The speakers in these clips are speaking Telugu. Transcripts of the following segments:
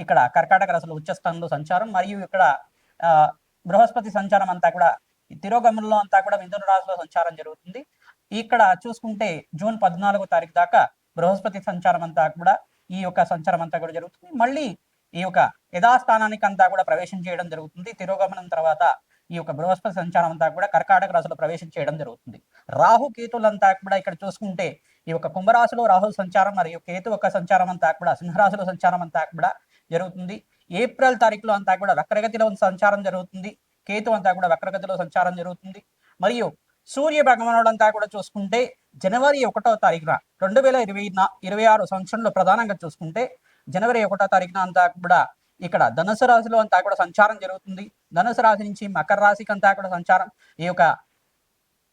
ఇక్కడ కర్కాటక రాశిలో ఉచ్చస్థానంలో సంచారం మరియు ఇక్కడ ఆ, బృహస్పతి సంచారం అంతా కూడా ఈ తిరోగమనంలో అంతా కూడా మిథున రాశిలో సంచారం జరుగుతుంది. ఇక్కడ చూసుకుంటే జూన్ పద్నాలుగో తారీఖు దాకా బృహస్పతి సంచారం అంతా కూడా ఈ యొక్క సంచారం అంతా కూడా జరుగుతుంది. మళ్ళీ ఈ యొక్క యథాస్థానానికి అంతా కూడా ప్రవేశం చేయడం జరుగుతుంది. తిరోగమనం తర్వాత ఈ యొక్క బృహస్పతి సంచారం అంతా కూడా కర్కాటక రాశిలో ప్రవేశం చేయడం జరుగుతుంది. రాహు కేతులంతా కూడా ఇక్కడ చూసుకుంటే ఈ యొక్క కుంభరాశిలో రాహు సంచారం మరియు కేతు యొక్క సంచారం అంతా కూడా సింహరాశిలో సంచారం అంతా కూడా జరుగుతుంది. ఏప్రిల్ తారీఖులో అంతా కూడా వక్రగతిలో సంచారం జరుగుతుంది. కేతు అంతా కూడా వక్రగతిలో సంచారం జరుగుతుంది. మరియు సూర్య భగవానుడు అంతా కూడా చూసుకుంటే జనవరి ఒకటో తారీఖున రెండు వేల ఇరవై ఇరవై ఆరు సంవత్సరంలో ప్రధానంగా చూసుకుంటే జనవరి ఒకటో తారీఖున అంతా కూడా ఇక్కడ ధనుసు రాశిలో అంతా కూడా సంచారం జరుగుతుంది. ధనుసు రాశి నుంచి మకర రాశికి అంతా కూడా సంచారం. ఈ యొక్క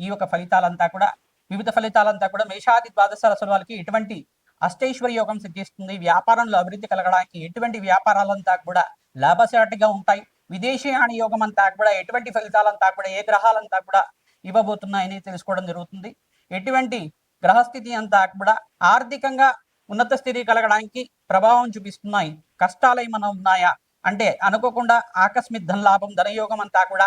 ఈ యొక్క ఫలితాలంతా కూడా వివిధ ఫలితాలంతా కూడా మేషాది ద్వాదశ రాశుల వాళ్ళకి ఎటువంటి అష్టైశ్వర్య యోగం సిద్ధిస్తుంది వ్యాపారంలో అభివృద్ధి కలగడానికి ఎటువంటి వ్యాపారాలంతా కూడా లాభసాటిగా ఉంటాయి విదేశీయాన యోగం అంతా కూడా ఎటువంటి ఫలితాలంతా కూడా ఏ గ్రహాలంతా కూడా ఇవ్వబోతున్నాయని తెలుసుకోవడం జరుగుతుంది. ఎటువంటి గ్రహస్థితి అంతా కూడా ఆర్థికంగా ఉన్నత స్థితి కలగడానికి ప్రభావం చూపిస్తున్నాయి. కష్టాలు ఏమైనా ఉన్నాయా? అంటే అనుకోకుండా ఆకస్మిక ధన లాభం ధనయోగం అంతా కూడా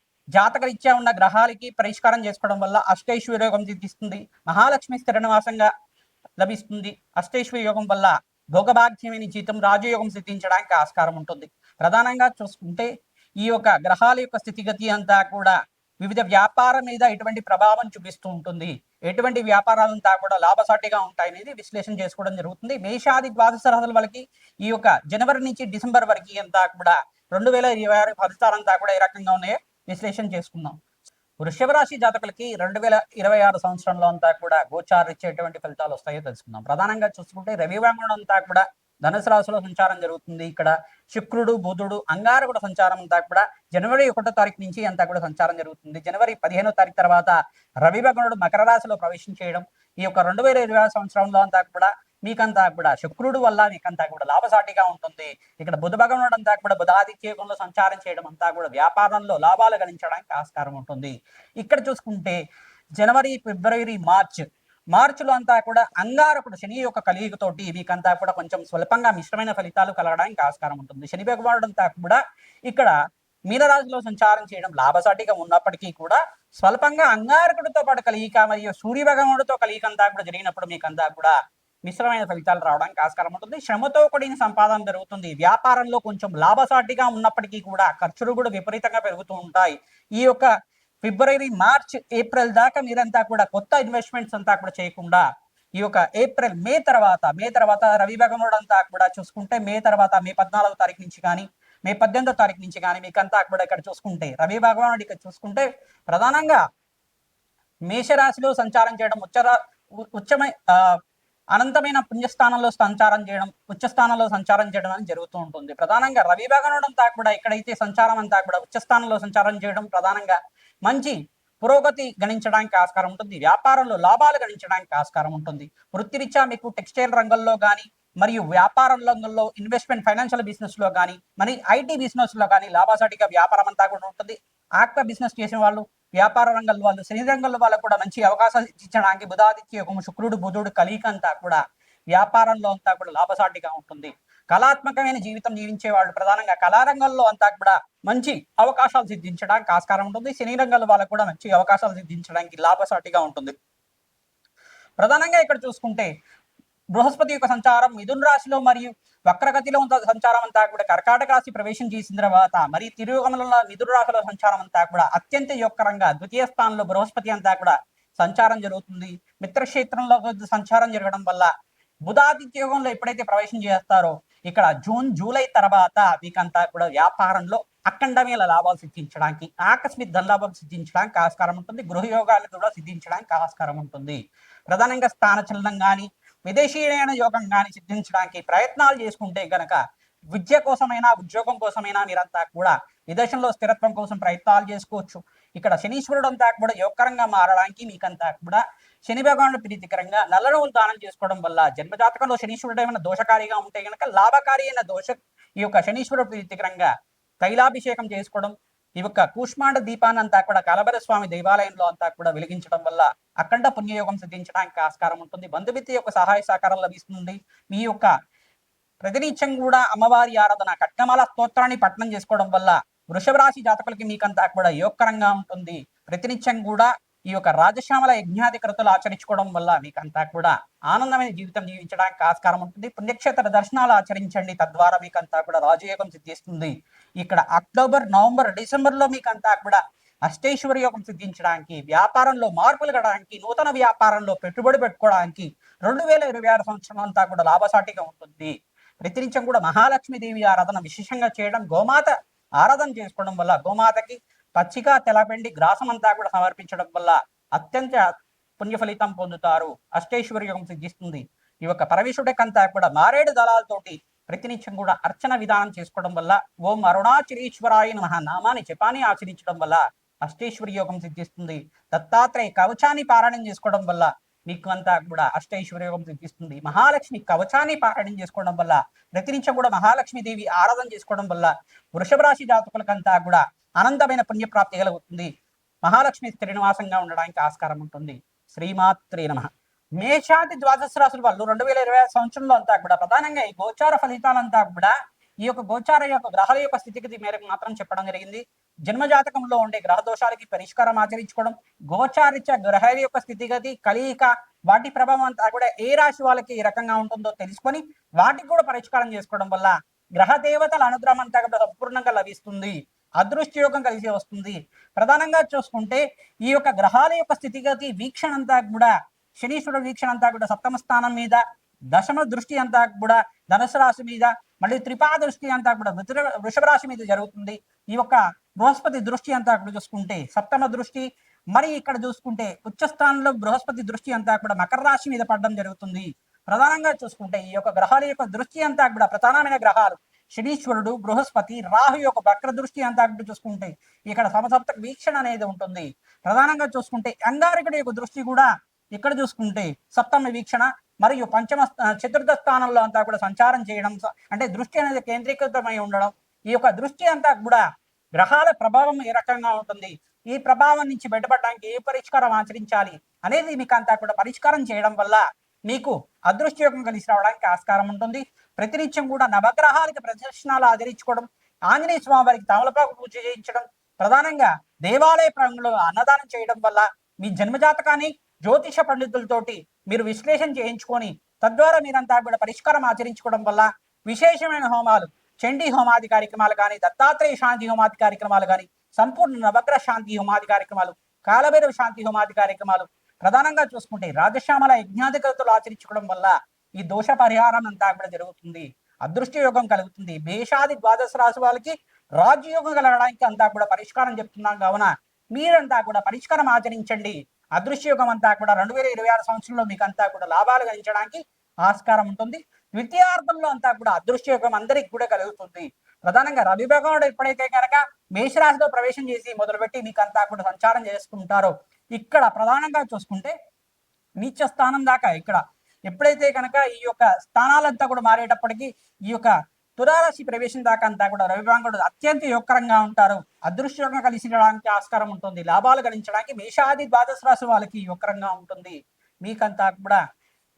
జాతక రీత్యా ఉన్న గ్రహాలకి పరిష్కారం చేసుకోవడం వల్ల అష్టైశ్వర్య యోగం సిద్ధిస్తుంది. మహాలక్ష్మి స్థిరనివాసంగా లభిస్తుంది. అష్టైశ్వర్య యోగం వల్ల భోగభాగ్యమైన జీతం రాజయోగం సిద్ధించడానికి ఆస్కారం ఉంటుంది. ప్రధానంగా చూసుకుంటే ఈ యొక్క గ్రహాల యొక్క స్థితిగతి అంతా కూడా వివిధ వ్యాపారం మీద ఎటువంటి ప్రభావం చూపిస్తూ ఉంటుంది. ఎటువంటి వ్యాపారాలంతా కూడా లాభసాటిగా ఉంటాయనేది విశ్లేషణ చేసుకోవడం జరుగుతుంది. మేషాది ద్వాదశ రాశుల వాళ్ళకి ఈ యొక్క జనవరి నుంచి డిసెంబర్ వరకు అంతా కూడా రెండు వేల ఇరవై ఆరు ఫలితాలంతా కూడా ఏ రకంగా ఉన్నాయో విశ్లేషణ చేసుకుందాం. వృషభరాశి జాతకులకి రెండు వేల ఇరవై ఆరు సంవత్సరంలో అంతా కూడా గోచారిచ్చేటువంటి ఫలితాలు వస్తాయో తెలుసుకుందాం. ప్రధానంగా చూసుకుంటే రవి అంతా కూడా ధనుసు రాశిలో సంచారం జరుగుతుంది. ఇక్కడ శుక్రుడు బుధుడు అంగారకుడు సంచారం అంతా కూడా జనవరి ఒకటో తారీఖు నుంచి అంతా కూడా సంచారం జరుగుతుంది. జనవరి పదిహేనో తారీఖు తర్వాత రవి భగనుడు మకర రాశిలో ప్రవేశం చేయడం ఈ యొక్క రెండు వేల ఇరవై ఆరు సంవత్సరంలో అంతా కూడా మీకంతా కూడా శుక్రుడు వల్ల మీకంతా కూడా లాభసాటిగా ఉంటుంది. ఇక్కడ బుధ భగవానుడు అంతా కూడా బుధాదిత్య సంచారం చేయడం అంతా కూడా వ్యాపారంలో లాభాలు గణించడానికి ఆస్కారం ఉంటుంది. ఇక్కడ చూసుకుంటే జనవరి ఫిబ్రవరి మార్చ్ మార్చిలో అంతా కూడా అంగారకుడు శని యొక్క కలియుగతోటి మీకంతా కూడా కొంచెం స్వల్పంగా మిశ్రమైన ఫలితాలు కలగడానికి ఆస్కారం ఉంటుంది. శని భగవానుడు అంతా కూడా ఇక్కడ మీనరాశిలో సంచారం చేయడం లాభసాటిగా ఉన్నప్పటికీ కూడా స్వల్పంగా అంగారకుడితో పాటు కలియిక మరియు సూర్య భగవానుడితో కలియిక అంతా కూడా జరిగినప్పుడు మీకంతా కూడా మిశ్రమైన ఫలితాలు రావడానికి ఆస్కారం ఉంటుంది. శ్రమతో కూడిన సంపాదన జరుగుతుంది వ్యాపారంలో కొంచెం లాభసాటిగా ఉన్నప్పటికీ కూడా ఖర్చులు కూడా విపరీతంగా పెరుగుతూ ఉంటాయి. ఈ యొక్క ఫిబ్రవరి మార్చ్ ఏప్రిల్ దాకా మీరంతా కూడా కొత్త ఇన్వెస్ట్మెంట్స్ అంతా కూడా చేయకుండా ఈ యొక్క ఏప్రిల్ మే తర్వాత మే తర్వాత రవి భగవానుడు అంతా కూడా చూసుకుంటే మే తర్వాత మే పద్నాలుగో తారీఖు నుంచి కానీ మే పద్దెనిమిదో తారీఖు నుంచి కానీ మీకంతా కూడా ఇక్కడ చూసుకుంటే రవి భగవానుడు ఇక్కడ చూసుకుంటే ప్రధానంగా మేషరాశిలో సంచారం చేయడం ఉచ్చర ఉ- ఉచ్చమై ఆ, అనంతమైన పుణ్యస్థానంలో సంచారం చేయడం ఉచ్చస్థానంలో సంచారం చేయడం అని జరుగుతూ ఉంటుంది. ప్రధానంగా రవి భగవానుడు కూడా ఎక్కడైతే సంచారం అంతా కూడా ఉచ్చస్థానంలో సంచారం చేయడం ప్రధానంగా మంచి పురోగతి గణించడానికి ఆస్కారం ఉంటుంది. వ్యాపారంలో లాభాలు గణించడానికి ఆస్కారం ఉంటుంది. వృత్తిరీత్యా మీకు టెక్స్టైల్ రంగంలో కానీ మరియు వ్యాపార రంగంలో ఇన్వెస్ట్మెంట్ ఫైనాన్షియల్ బిజినెస్లో కానీ మరి ఐటీ బిజినెస్లో కానీ లాభసాటిగా వ్యాపారం అంతా కూడా ఉంటుంది. ఆక్వా బిజినెస్ చేసిన వాళ్ళు వ్యాపార రంగంలో వాళ్ళు శని రంగంలో వాళ్ళకు కూడా మంచి అవకాశాలు ఇచ్చడానికి బుధాదిత్య యోగము శుక్రుడు బుధుడు కలిక అంతా కూడా వ్యాపారంలో అంతా కూడా లాభసాటిగా ఉంటుంది. కళాత్మకమైన జీవితం జీవించే వాళ్ళు ప్రధానంగా కళారంగంలో అంతా కూడా మంచి అవకాశాలు సిద్ధించడానికి ఆస్కారం ఉంటుంది. శని రంగంలో వాళ్ళకు కూడా మంచి అవకాశాలు సిద్ధించడానికి లాభసాటిగా ఉంటుంది. ప్రధానంగా ఇక్కడ చూసుకుంటే బృహస్పతి యొక్క సంచారం మిథున్ రాశిలో మరియు వక్రగతిలో ఉన్న సంచారం అంతా కూడా కర్కాటక రాశి ప్రవేశం చేసిన తర్వాత మరి తిరుగుగమనంలో మిథున రాశిలో సంచారం అంతా కూడా అత్యంత యొక్కరంగా ద్వితీయ స్థానంలో బృహస్పతి అంతా కూడా సంచారం జరుగుతుంది. మిత్రక్షేత్రంలో సంచారం జరగడం వల్ల బుధాదిత్య యోగంలో ఎప్పుడైతే ప్రవేశం చేస్తారో ఇక్కడ జూన్ జూలై తర్వాత మీకంతా కూడా వ్యాపారంలో అఖండమైన లాభాలు సిద్ధించడానికి ఆకస్మిక ధనలాభం సిద్ధించడానికి ఆస్కారం ఉంటుంది. గృహయోగాలు కూడా సిద్ధించడానికి ఆస్కారం ఉంటుంది. ప్రధానంగా స్థానచలనం కానీ విదేశీయుడైన యోగం కానీ సిద్ధించడానికి ప్రయత్నాలు చేసుకుంటే గనక విద్య కోసమైనా ఉద్యోగం కోసమైనా మీరంతా కూడా విదేశంలో స్థిరత్వం కోసం ప్రయత్నాలు చేసుకోవచ్చు. ఇక్కడ శనీశ్వరుడు అంతా కూడా యోగకరంగా మారడానికి మీకంతా కూడా శని భగవానుడు ప్రీతికరంగా నల్ల నువ్వులు దానం చేసుకోవడం వల్ల జన్మజాతకంలో శనీశ్వరుడు ఏమైనా దోషకారిగా ఉంటే గనక లాభకారి అయిన దోష ఈ యొక్క శనీశ్వరుడు ప్రీతికరంగా తైలాభిషేకం చేసుకోవడం ఈ యొక్క కూష్మాండ దీపాన్ని అంతా కూడా కలబర స్వామి దేవాలయంలో అంతా కూడా వెలిగించడం వల్ల అఖండ పుణ్యయోగం సిద్ధించడానికి ఆస్కారం ఉంటుంది. బంధుమిత్తి యొక్క సహాయ సహకారం లభిస్తుంది మీ యొక్క ప్రతినిత్యం కూడా అమ్మవారి ఆరాధన కట్నమాల స్తోత్రాన్ని పఠనం చేసుకోవడం వల్ల వృషభ రాశి జాతకులకి మీకంతా కూడా యోగకరంగా ఉంటుంది. ప్రతినిత్యం కూడా ఈ యొక్క రాజశ్యామల యజ్ఞాధికృతులు ఆచరించుకోవడం వల్ల మీకంతా కూడా ఆనందమైన జీవితం జీవించడానికి ఆస్కారం ఉంటుంది. పుణ్యక్షేత్ర దర్శనాలు ఆచరించండి. తద్వారా మీకంతా కూడా రాజయోగం సిద్ధిస్తుంది. ఇక్కడ అక్టోబర్ నవంబర్ డిసెంబర్లో మీకంతా కూడా అష్టేశ్వర యోగం సిద్ధించడానికి వ్యాపారంలో మార్పులు కడడానికి నూతన వ్యాపారంలో పెట్టుబడి పెట్టుకోవడానికి రెండు వేల ఇరవై ఆరు సంవత్సరం అంతా కూడా లాభసాటిగా ఉంటుంది. ప్రతినిత్యం కూడా మహాలక్ష్మీదేవి ఆరాధన విశేషంగా చేయడం గోమాత ఆరాధన చేసుకోవడం వల్ల గోమాతకి పచ్చిక తెలపెండి గ్రాసం అంతా కూడా సమర్పించడం వల్ల అత్యంత పుణ్య ఫలితం పొందుతారు. అష్టేశ్వర యోగం సిద్ధిస్తుంది. ఈ యొక్క పరమేశ్వరుడికంతా కూడా మారేడు దళాలతోటి ప్రతినిత్యం కూడా అర్చన విధానం చేసుకోవడం వల్ల ఓం అరుణాచలేశ్వరాయ మహా నామాన్ని జపాన్ని ఆచరించడం వల్ల అష్టేశ్వరి యోగం సిద్ధిస్తుంది. దత్తాత్రేయ కవచాన్ని పారాయణం చేసుకోవడం వల్ల మీకు అంతా కూడా అష్టైశ్వర్య యోగం సిద్ధిస్తుంది. మహాలక్ష్మి కవచాన్ని పారాయణం చేసుకోవడం వల్ల ప్రతినిత్యం కూడా మహాలక్ష్మి దేవి ఆరాధన చేసుకోవడం వల్ల వృషభ రాశి జాతకులకంతా కూడా అనంతమైన పుణ్యప్రాప్తి కలుగుతుంది. మహాలక్ష్మి శ్రీనివాసంగా ఉండడానికి ఆస్కారం ఉంటుంది. శ్రీమాత్రి నమ. మేషాది ద్వాదశ రాశుల వాళ్ళు రెండు వేల ఇరవై ఐదు సంవత్సరంలో అంతా కూడా ప్రధానంగా ఈ గోచార ఫలితాలంతా కూడా ఈ యొక్క గోచార యొక్క గ్రహాల యొక్క స్థితిగతి మేరకు మాత్రం చెప్పడం జరిగింది. జన్మ జాతకంలో ఉండే గ్రహ దోషాలకి పరిష్కారం ఆచరించుకోవడం గోచారిత్య గ్రహాల యొక్క స్థితిగతి కలియిక వాటి ప్రభావం అంతా కూడా ఏ రాశి వాళ్ళకి ఏ రకంగా ఉంటుందో తెలుసుకొని వాటికి కూడా పరిష్కారం చేసుకోవడం వల్ల గ్రహ దేవతల అనుగ్రహం అంతా కూడా సంపూర్ణంగా లభిస్తుంది. అదృష్టయోగం కలిసి వస్తుంది. ప్రధానంగా చూసుకుంటే ఈ యొక్క గ్రహాల యొక్క స్థితిగతి వీక్షణ అంతా కూడా శనీశ్వరుడు వీక్షణ అంతా కూడా సప్తమ స్థానం మీద దశమ దృష్టి అంతా కూడా ధనుసు రాశి మీద మళ్ళీ త్రిపా దృష్టి అంతా కూడా వృషభ- వృషభ రాశి మీద జరుగుతుంది. ఈ యొక్క బృహస్పతి దృష్టి అంతా కూడా చూసుకుంటే సప్తమ దృష్టి మరి ఇక్కడ చూసుకుంటే ఉచ్చస్థానంలో బృహస్పతి దృష్టి అంతా కూడా మకర రాశి మీద పడడం జరుగుతుంది. ప్రధానంగా చూసుకుంటే ఈ యొక్క గ్రహాల యొక్క దృష్టి అంతా కూడా ప్రధానమైన గ్రహాలు శనీశ్వరుడు బృహస్పతి రాహు యొక్క వక్ర దృష్టి అంతా కూడా చూసుకుంటే ఇక్కడ సమసప్త వీక్షణ అనేది ఉంటుంది. ప్రధానంగా చూసుకుంటే అంగారకుడి యొక్క దృష్టి కూడా ఇక్కడ చూసుకుంటే సప్తమ వీక్షణ మరియు పంచమ స్థ- చతుర్థ స్థానంలో అంతా కూడా సంచారం చేయడం అంటే దృష్టి అనేది కేంద్రీకృతమై ఉండడం ఈ యొక్క దృష్టి అంతా కూడా గ్రహాల ప్రభావం ఏ రకంగా ఉంటుంది ఈ ప్రభావం నుంచి బయటపడడానికి ఏ పరిష్కారం ఆచరించాలి అనేది మీకు అంతా కూడా పరిష్కారం చేయడం వల్ల మీకు అదృష్టయోగం కలిసి రావడానికి ఆస్కారం ఉంటుంది. ప్రతినిత్యం కూడా నవగ్రహాలకి ప్రదర్శనాలు ఆచరించుకోవడం ఆంజనేయ స్వామి వారికి తమలపాకు పూజ చేయించడం ప్రధానంగా దేవాలయ ప్రాంగంలో అన్నదానం చేయడం వల్ల మీ జన్మజాతకాన్ని జ్యోతిష పండితులతోటి మీరు విశ్లేషణ చేయించుకొని తద్వారా మీరంతా కూడా పరిష్కారం ఆచరించుకోవడం వల్ల విశేషమైన హోమాలు చండీ హోమాది కార్యక్రమాలు కానీ దత్తాత్రేయ శాంతి హోమాది కార్యక్రమాలు కానీ సంపూర్ణ నవగ్రహ శాంతి హోమాది కార్యక్రమాలు కాలభైరవ శాంతి హోమాది కార్యక్రమాలు ప్రధానంగా చూసుకుంటే రాజశ్యామల యజ్ఞాధికతలు ఆచరించుకోవడం వల్ల ఈ దోష పరిహారం అంతా కూడా జరుగుతుంది. అదృష్ట యోగం కలుగుతుంది. మేషాది ద్వాదశ రాశి వాళ్ళకి రాజయోగం కలగడానికి అంతా కూడా పరిష్కారం చెప్తున్నాం. కావున మీరంతా కూడా పరిష్కారం ఆచరించండి. అదృశ్య యోగం అంతా కూడా రెండు వేల ఇరవై ఆరు సంవత్సరంలో మీకు అంతా కూడా లాభాలు గణించడానికి ఆస్కారం ఉంటుంది. ద్వితీయార్థంలో అంతా కూడా అదృశ్య యోగం అందరికి కూడా కలుగుతుంది. ప్రధానంగా రవి భగవానుడు ఎప్పుడైతే కనుక మేషరాశిలో ప్రవేశం చేసి మొదలుపెట్టి మీకు అంతా కూడా సంచారం చేసుకుంటారో ఇక్కడ ప్రధానంగా చూసుకుంటే నీచ స్థానం దాకా ఇక్కడ ఎప్పుడైతే కనుక ఈ యొక్క స్థానాలంతా కూడా మారేటప్పటికి ఈ యొక్క తులారాశి ప్రవేశం దాకా అంతా కూడా రవిభాంగుడు అత్యంత యోగకరంగా ఉంటారు. అదృష్టంగా కలిసినడానికి ఆస్కారం ఉంటుంది. లాభాలు గణించడానికి మేషాది ద్వాదశ రాశి వాళ్ళకి యోకరంగా ఉంటుంది. మీకంతా కూడా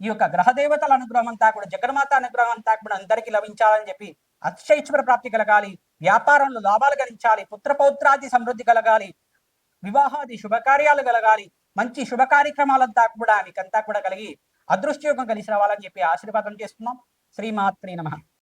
ఈ యొక్క గ్రహదేవతల అనుగ్రహం అంతా కూడా జగన్మాత అనుగ్రహం అంతా కూడా అందరికీ లభించాలని చెప్పి అతిశైశ్వర ప్రాప్తి కలగాలి. వ్యాపారంలో లాభాలు గణించాలి. పుత్రపౌత్రాది సమృద్ధి కలగాలి. వివాహాది శుభకార్యాలు కలగాలి. మంచి శుభ కార్యక్రమాలంతా కూడా మీకంతా కూడా కలిగి అదృష్టయోగం కలిసి రావాలని చెప్పి ఆశీర్వాదం చేస్తున్నాం. శ్రీమాత్రి నమ.